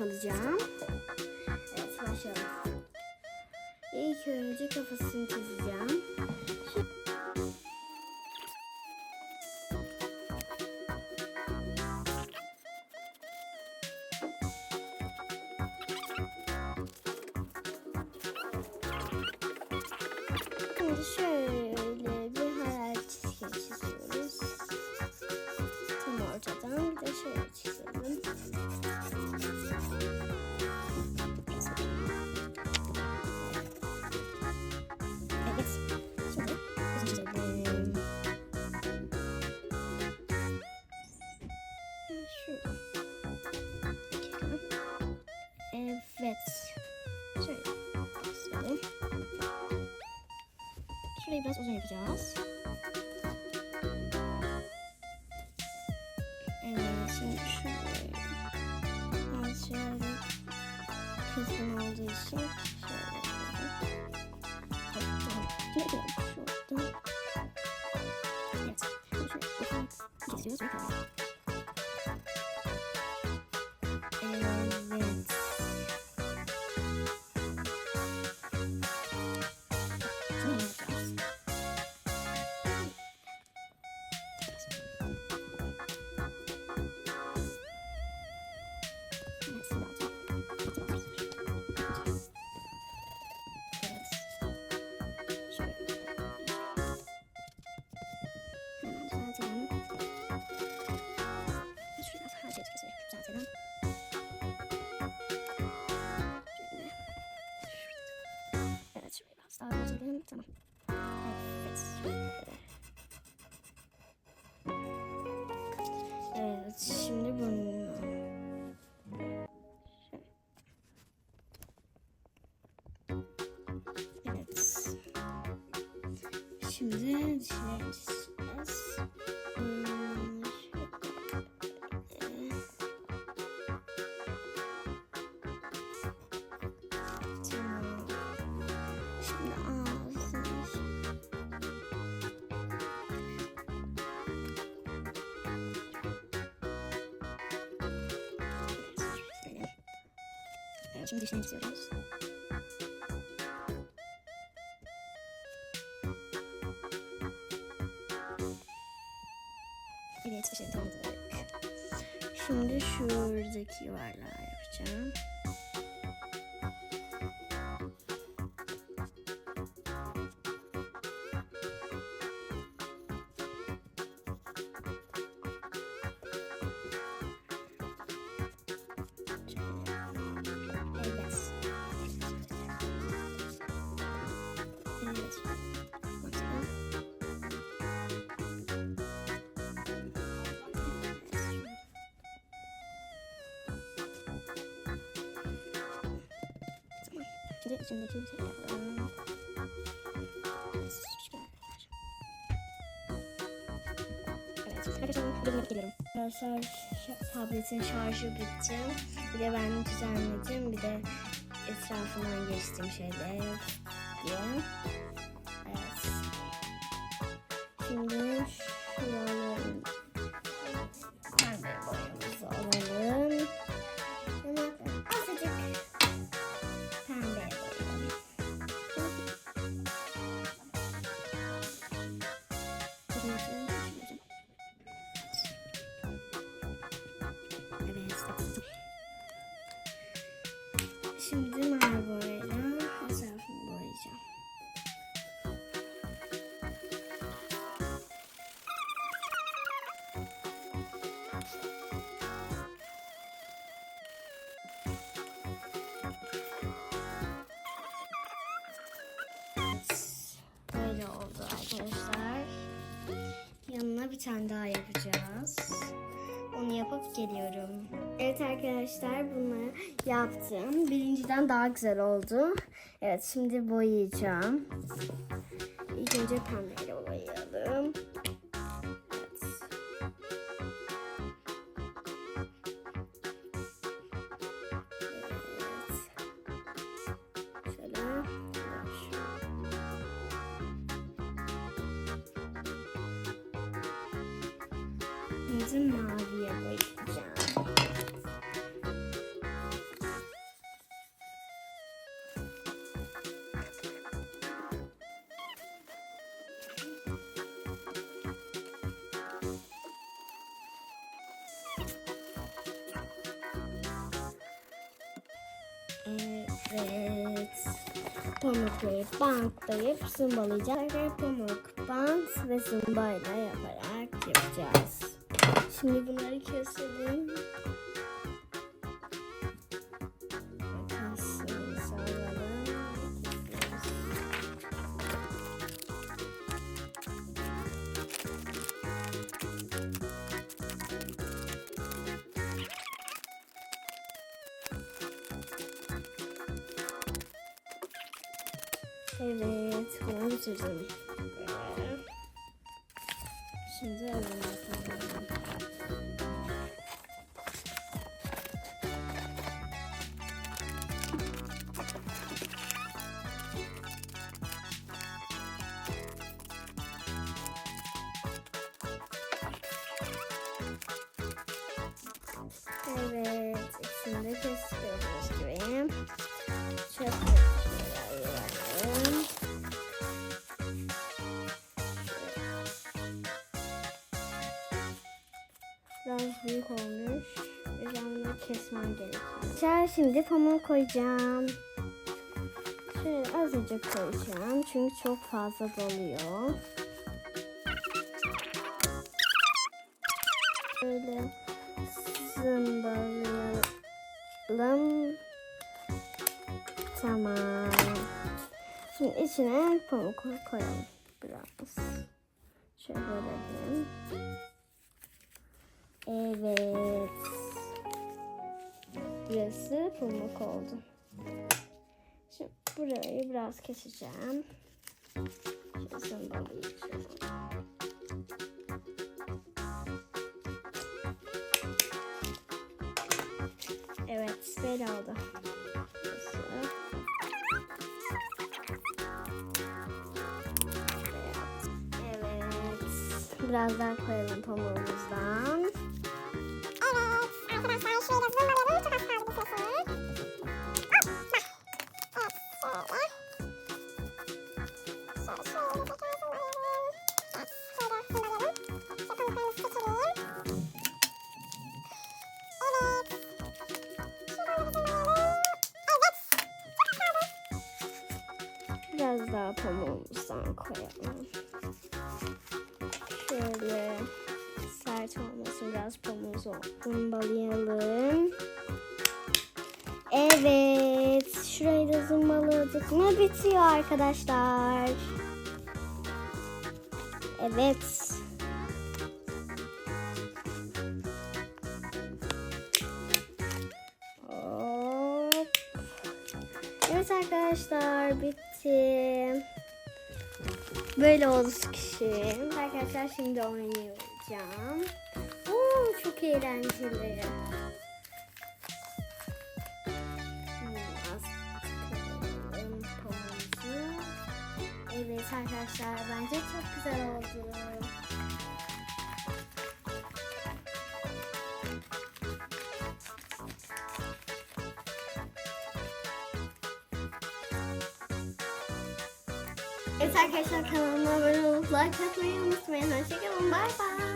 alacağım. Evet başlayalım. İlk önce kafasını çizeceğim. Şimdi şöyle Evet. Şöyle çizelim. Şurayı biraz uzun yapacağız. Evet, şimdi şurayı az şöyle kısım olduğu için Tamam. Evet. şimdi bunu. Evet. Şimdi dişleri şimdi dişlerini çiziyoruz. Evet, dişlerini tamamladık. Şimdi şuradaki yuvarlağı yapacağım. Şey yapalım. Evet. Arkadaşlar tabletin şarjı bitti. Bir de ben düzenledim. Bir de etrafından geçtim şeyler diye. Şimdi mavi boyayla etrafını boyayacağım. Böyle oldu arkadaşlar. Yanına bir tane daha yapacağız. Onu yapıp geliyorum. Evet arkadaşlar bunu yaptım. Birinciden daha güzel oldu. Evet şimdi boyayacağım. İlk önce pembeyle boyayalım. Evet. Evet. Evet. Pamukları bantlayıp zımbalayacağız. Pamuk, bant ve zımbayla yaparak yapacağız. Şimdi bunları keselim. Evet, bunu bitirdim. Böyle. Şimdi alalım bakalım. Evet, ikisini kesmem gerekiyor. Şimdi pamuğu koyacağım. Şöyle azıcık koyacağım. Çünkü çok fazla doluyor. Böyle zımbalayalım. Tamam. Şimdi içine pamuk koyalım biraz. Şöyle edelim. Pamuk oldu. Şimdi burayı biraz keseceğim. Şöyle zımbalayacağım. Evet, böyle oldu. Evet. Biraz daha koyalım pamuğumuzdan. Koyalım. Şöyle sert olmasın biraz pamuğumuzu zımbalayalım. Evet. Şurayı da zımbaladık mı bitiyor arkadaşlar. Evet. Hop. Evet arkadaşlar bitti. Böyle oldu kişi. Arkadaşlar şimdi oynayacağım. Oo, çok eğlenceli. Evet arkadaşlar bence çok güzel oldu. Evet arkadaşlar kanalıma abone olup like atmayı unutmayın. Hoşçakalın. Bay bay.